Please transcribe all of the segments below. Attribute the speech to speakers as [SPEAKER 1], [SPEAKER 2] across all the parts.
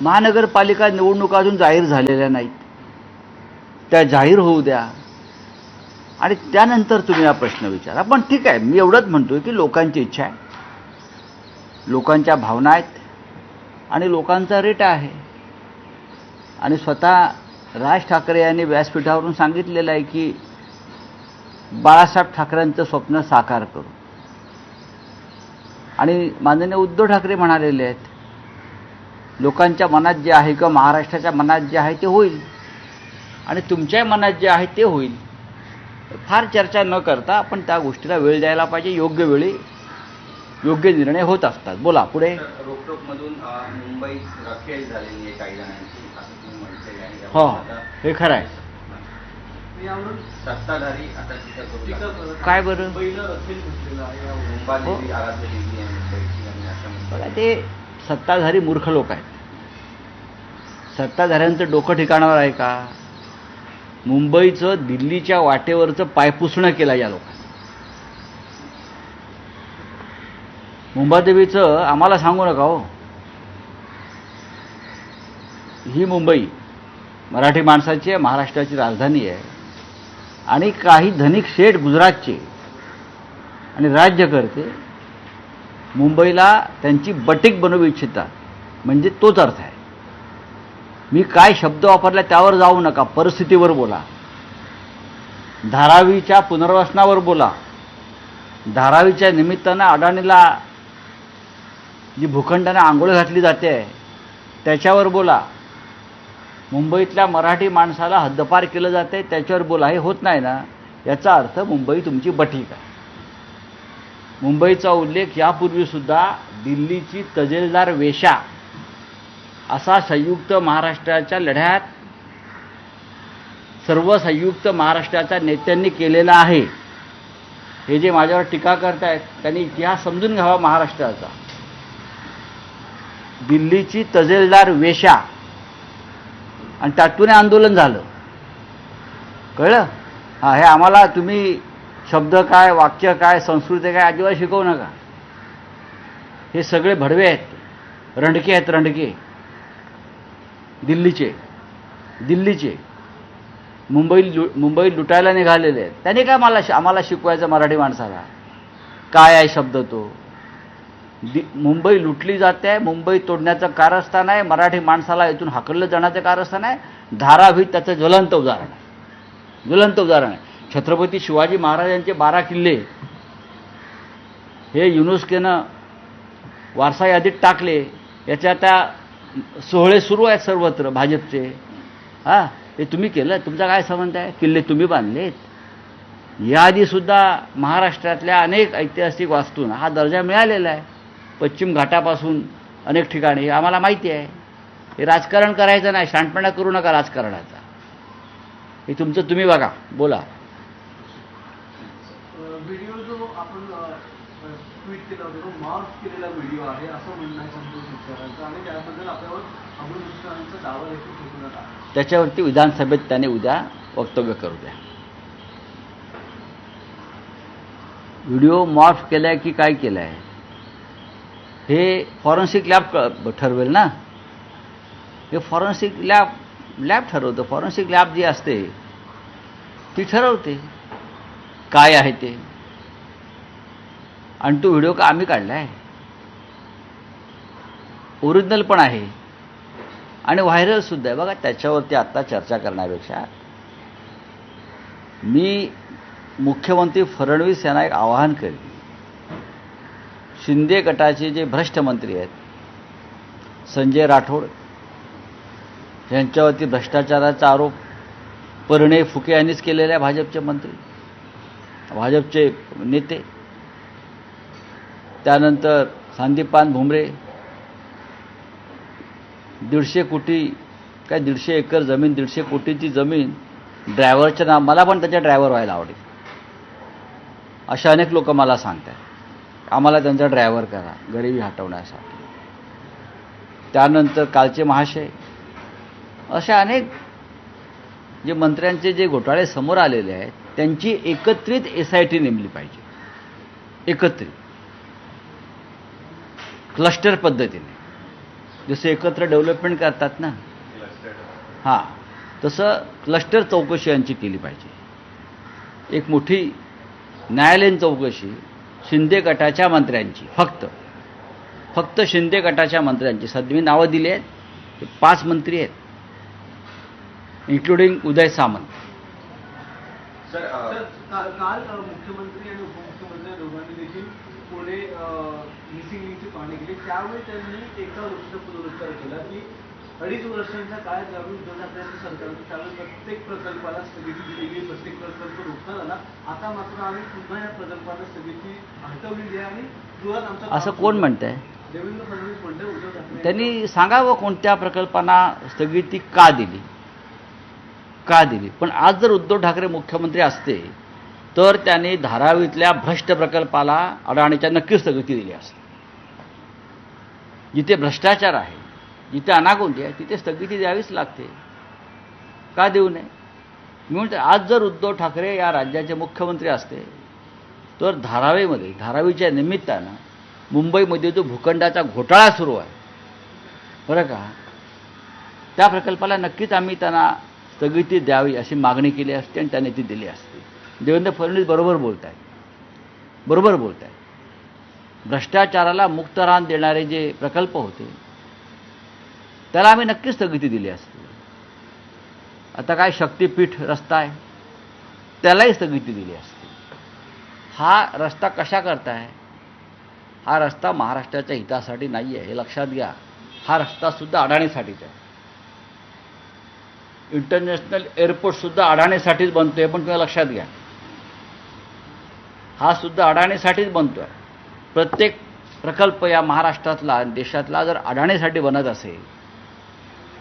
[SPEAKER 1] महानगरपालिका निवडणुका अजून जाहीर झालेल्या नाहीत. त्या जाहीर होऊ द्या. आणि त्यानंतर तुम्ही हा प्रश्न विचारा. पण ठीक आहे मी एवढंच म्हणतोय की लोकांची इच्छा आहे. लोकांच्या भावना आहेत आणि लोकांचा रेट आहे. आणि स्वतः राज ठाकरे यांनी व्यासपीठावरून सांगितलेलं आहे की बाळासाहेब ठाकरेंचं स्वप्न साकार करू. आणि माननीय उद्धव ठाकरे म्हणालेले आहेत लोकांच्या मनात जे आहे किंवा महाराष्ट्राच्या मनात जे आहे ते होईल. आणि तुमच्या मनात जे आहे ते होईल. फार चर्चा न करता आपण त्या गोष्टीला वेळ द्यायला पाहिजे. योग्य वेळी योग्य निर्णय होत असतात. बोला पुढे.
[SPEAKER 2] रोखोक मधून मुंबई रखेल झालेली आहे काही जणांची असं तुम्ही म्हणते आणि
[SPEAKER 1] हो
[SPEAKER 2] आता
[SPEAKER 1] हे खरं आहे.
[SPEAKER 2] सत्ताधारी आता.
[SPEAKER 1] काय बरं? ते सत्ताधारी मूर्ख लोक आहेत. सत्ताधाऱ्यांचं डोकं ठिकाणावर आहे का? मुंबईचं दिल्लीच्या वाटेवरचं पायपुसणं केलं या लोकांनी. मुंबादेवीचं आम्हाला सांगू नका हो. ही मुंबई मराठी माणसाची आहे महाराष्ट्राची राजधानी आहे. आणि काही धनिक शेठ गुजरातचे आणि राज्यकर्ते मुंबईला त्यांची बटीक बनवू इच्छितात म्हणजे तोच अर्थ आहे. मी काय शब्द वापरला त्यावर जाऊ नका परिस्थितीवर बोला. धारावीच्या पुनर्वसनावर बोला. धारावीच्या निमित्तानं अडाणीला जी भूखंडाने आंघोळ घातली जाते त्याच्यावर बोला. मुंबईतल्या मराठी माणसाला हद्दपार केलं जाते त्याच्यावर बोला. हे होत नाही ना. याचा अर्थ मुंबई तुमची बटीक आहे. मुंबईचा उल्लेख यापूर्वीसुद्धा दिल्लीची तजेलदार वेशा असा संयुक्त महाराष्ट्राच्या लढ्यात सर्व संयुक्त महाराष्ट्राच्या नेत्यांनी केलेला आहे. हे जे माझ्यावर टीका करतायत त्यांनी इतिहास समजून घ्यावा महाराष्ट्राचा. दिल्लीची तजेलदार वेशा आणि त्यातून आंदोलन झालं. कळलं? हां हे आम्हाला तुम्ही शब्द काय वाक्य काय संस्कृती काय अजिबात शिकवू नका. हे सगळे भडवे आहेत. रणके आहेत रणके दिल्लीचे. दिल्लीचे. मुंबई लु मुंबई लुटायला निघालेले आहेत. त्याने काय मला आम्हाला शिकवायचं मराठी माणसाला? काय आहे शब्द तो? दि मुंबई लुटली जाते आहे मुंबई तोडण्याचं कारस्थान आहे मराठी माणसाला इथून हाकललं जाण्याचं कारस्थान आहे. धारावी त्याचं ज्वलंत उदाहरण आहे. ज्वलंत उदाहरण आहे. छत्रपती शिवाजी महाराजांचे बारा किल्ले. हे युनेस्कोनं वारसा यादीत टाकले. याच्या त्या सोहळे सुरू आहेत सर्वत्र भाजपचे. हां हे तुम्ही केलं? तुमचा काय संबंध आहे? किल्ले तुम्ही बांधलेत. याआधीसुद्धा महाराष्ट्रातल्या अनेक ऐतिहासिक वास्तूंना हा दर्जा मिळालेला आहे. पश्चिम घाटापासून अनेक ठिकाणी. हे आम्हाला माहिती आहे. हे राजकारण करायचं नाही. शांतपणा करू नका राजकारणाचा. हे तुमचं तुम्ही बघा. बोला.
[SPEAKER 3] व्हिडिओ जो आपण ट्विट केला होता तो मार्क केलेला व्हिडिओ आहे असं म्हणणं आहे संतोष मिश्रांचं आणि त्याबद्दल आपल्यावर अबुल मिश्रांचा दावा देखील ठेवण्यात आला.
[SPEAKER 1] त्याच्यावरती विधानसभेत त्याने उद्या वक्तव्य करू द्या. व्हिडिओ मॉर्फ केलाय की काय केलं आहे हे फॉरेन्सिक लॅब ठरवेल ना? हे फॉरेन्सिक लॅब लॅब ठरवतं. फॉरेन्सिक लॅब जी असते ती ठरवते. काय आहे ते? आणि तो व्हिडिओ का आम्ही काढला आहे ओरिजिनल पण आहे. आणि व्हायरलसुद्धा आहे. बघा त्याच्यावरती आत्ता चर्चा करण्यापेक्षा मी मुख्यमंत्री फडणवीस यांना एक आवाहन करेन. शिंदे गटाचे जे भ्रष्ट मंत्री आहेत संजय राठोड यांच्यावरती भ्रष्टाचाराचा आरोप परिणय फुके यांनीच केलेले आहे भाजपचे मंत्री भाजपचे नेते. त्यानंतर संदीपान भुमरे दीडशे कोटी काय दीडशे एकर जमीन दीडशे कोटीची जमीन ड्रायव्हरच्या नाव मला पण त्याच्या ड्रायव्हर व्हायला आवडेल. अशा अनेक लोक मला सांगतात आम्हाला त्यांचा ड्रायव्हर करा गरिबी हटवण्यासाठी. त्यानंतर कालचे महाशय. अशा अनेक जे मंत्र्यांचे जे घोटाळे समोर आलेले आहेत त्यांची एकत्रित एस आय टी नेमली पाहिजे. एकत्रित. क्लस्टर पद्धतीने. जसे एकत्र डेव्हलपमेंट करतात ना. हां तसं क्लस्टर चौकशी यांची केली पाहिजे. एक मोठी न्यायालयीन चौकशी शिंदे गटाच्या मंत्र्यांची फक्त. फक्त शिंदे गटाच्या मंत्र्यांची. सध्या मी नावं दिली आहेत. पाच मंत्री आहेत. इन्क्लुडिंग उदय सामंत.
[SPEAKER 2] सर
[SPEAKER 3] काल मुख्यमंत्री आणि उपमुख्यमंत्री दोघांनी देखील पुणे मिसिंग लिंकची पाहणी केली. त्यावेळी त्यांनी एका गोष्टीचा पुनरुच्चार केला की अडीच वर्षांच्या काळात ज्यावेळी ठाकरे यांच्या सरकारने त्यावेळी प्रत्येक प्रकल्पाला स्थगिती दिली गेली. प्रत्येक प्रकल्प रोखण्यात आला आता मात्र आम्ही पुन्हा या प्रकल्पाला स्थगिती हटवलेली आहे आणि मुळात आमचा
[SPEAKER 1] असं कोण म्हणतंय?
[SPEAKER 3] देवेंद्र फडणवीस म्हणते उद्धव ठाकरे
[SPEAKER 1] त्यांनी सांगावं कोणत्या प्रकल्पांना स्थगिती का दिली? का दिली? पण आज जर उद्धव ठाकरे मुख्यमंत्री असते तर त्यांनी धारावीतल्या भ्रष्ट प्रकल्पाला अडाणीच्या नक्कीच स्थगिती दिली असते. जिथे भ्रष्टाचार आहे जिथे अनागोंदी आहे तिथे स्थगिती द्यावीच लागते. का देऊ नये? मी म्हणते आज जर उद्धव ठाकरे या राज्याचे मुख्यमंत्री असते तर धारावीमध्ये धारावीच्या निमित्तानं मुंबईमध्ये जो भूखंडाचा घोटाळा सुरू आहे. बरं का? त्या प्रकल्पाला नक्कीच आम्ही त्यांना स्थगिती द्यावी अशी मागणी केली असते आणि त्याने ती दिली असते. देवेंद्र फडणवीस बरोबर बोलत आहेत बरोबर बोलत आहेत भ्रष्टाचाराला मुक्त रान देणारे जे प्रकल्प होते त्याला आम्ही नक्कीच स्थगिती दिली असते. आता काय शक्तीपीठ रस्ता आहे त्यालाही स्थगिती दिली असते. हा रस्ता कशा करताय? हा रस्ता महाराष्ट्राच्या हितासाठी नाही आहे हे लक्षात घ्या. हा रस्तासुद्धा अडाणीसाठीच आहे. इंटरनॅशनल एअरपोर्टसुद्धा अडाणीसाठीच बनतो आहे पण तुम्ही लक्षात घ्या. हा सुद्धा अडाणीसाठीच बनतो आहे प्रत्येक प्रकल्प या महाराष्ट्रातला देशातला जर अडाणीसाठी बनत असेल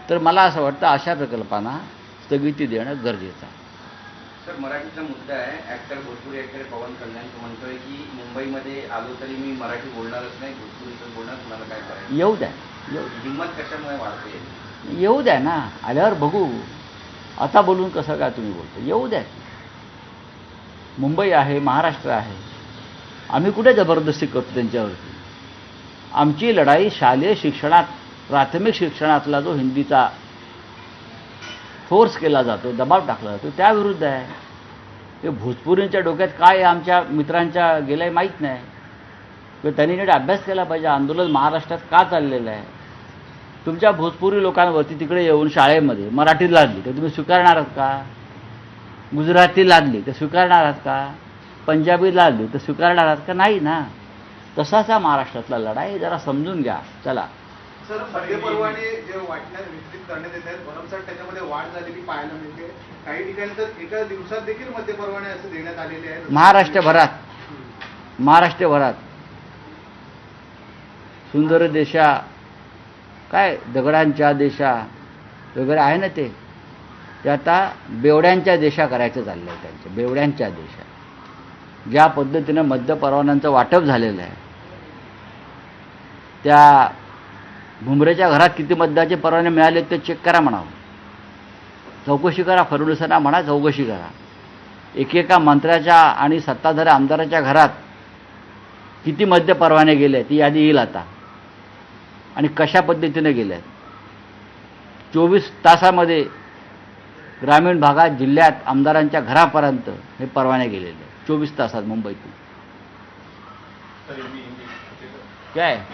[SPEAKER 1] तर मला असं वाटतं अशा प्रकल्पांना स्थगिती देणं गरजेचं आहे.
[SPEAKER 2] सर मराठीचा मुद्दा आहे ऍक्टर भोजपुरी ऍक्टर पवन कल्याण. तो म्हणतोय की मुंबईमध्ये आलो तरी मी मराठी बोलणारच नाही भोजपुरीच बोलणार तुम्हाला काय करायचं?
[SPEAKER 1] येऊ द्या येऊ
[SPEAKER 2] हिंमत कशामुळे वाढते?
[SPEAKER 1] येऊ द्या ना आल्यावर बघू. आता बोलून कसं काय तुम्ही बोलतो? येऊ द्या. मुंबई आहे महाराष्ट्र आहे. आम्ही कुठे जबरदस्ती करतो त्यांच्यावरती? आमची लढाई शालेय शिक्षणात प्राथमिक शिक्षणातला जो हिंदीचा फोर्स केला जातो दबाव टाकला जातो त्याविरुद्ध आहे. ते भोजपुरींच्या डोक्यात काय आमच्या मित्रांच्या गेलंय माहीत नाही. किंवा त्यांनी नीट अभ्यास केला पाहिजे. आंदोलन महाराष्ट्रात का चाललेलं आहे? तुमच्या भोजपुरी लोकांवरती तिकडे येऊन शाळेमध्ये मराठी लादली तर तुम्ही स्वीकारणार आहात का? गुजराती लादली तर स्वीकारणार आहात का? पंजाबी लादली तर स्वीकारणार का? नाही ना. तसाच हा महाराष्ट्रातला लढाई जरा समजून घ्या. चला.
[SPEAKER 4] सर मध्य परवाने जे वितरित करण्यात येत आहेत भरमसाठ त्याच्यामध्ये वाढ झालेली पाहायला मिळते. काही ठिकाणी तर एका दिवसात देखील मध्य परवाने असे देण्यात आलेले आहेत.
[SPEAKER 1] महाराष्ट्रभरात. महाराष्ट्रभरात. सुंदर देशा काय दगडांच्या देशा वगैरे आहे ना ते? ते आता बेवड्यांच्या देशा करायचं चाललं आहे त्यांच्या बेवड्यांच्या देशा. ज्या पद्धतीनं मद्य परवान्यांचं वाटप झालेलं आहे त्या भुमरेच्या घरात किती मद्याचे परवाने मिळाले ते चेक करा म्हणावं. चौकशी करा फडणवीसांना म्हणा चौकशी करा. एकेका मंत्र्याच्या आणि सत्ताधारी आमदाराच्या घरात किती मद्य परवाने गेले ती यादी येईल आता. आणि कशा पद्धतीने गेले चोवीस तासामध्ये ग्रामीण भागात जिल्ह्यात आमदारांच्या घरापर्यंत हे परवाने गेलेले आहेत. चोवीस तासात मुंबईतून क्या है?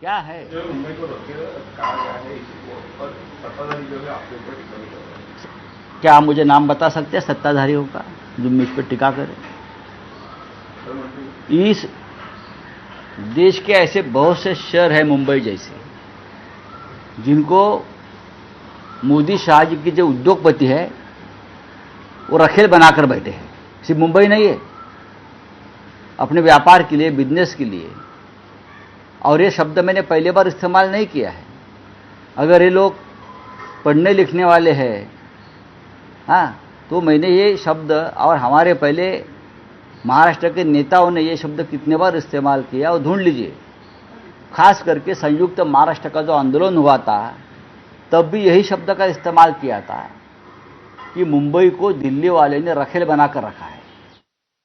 [SPEAKER 1] क्या है?
[SPEAKER 4] है है हैं।
[SPEAKER 1] क्या आप मुझे नाम बता सकते हैं? सत्ताधारियों का जो मुझ पर टिका करे। इस देश के ऐसे बहुत से शहर हैं मुंबई जैसे जिनको मोदी शाह जी के जो उद्योगपति है वो रखेल बनाकर बैठे हैं। सिर्फ़ मुंबई नहीं है। अपने व्यापार के लिए बिज़नेस के लिए। और ये शब्द मैंने पहले बार इस्तेमाल नहीं किया है। अगर ये लोग पढ़ने लिखने वाले हैं हाँ तो मैंने ये शब्द और हमारे पहले महाराष्ट्र के नेताओं ने ये शब्द कितने बार इस्तेमाल किया और ढूंढ लीजिए। खास करके संयुक्त महाराष्ट्र का जो आंदोलन हुआ था, तब भी यही शब्द का इस्तेमाल किया था। कि मुंबई को दिल्ली वाले ने रखेल बनाकर रखा है।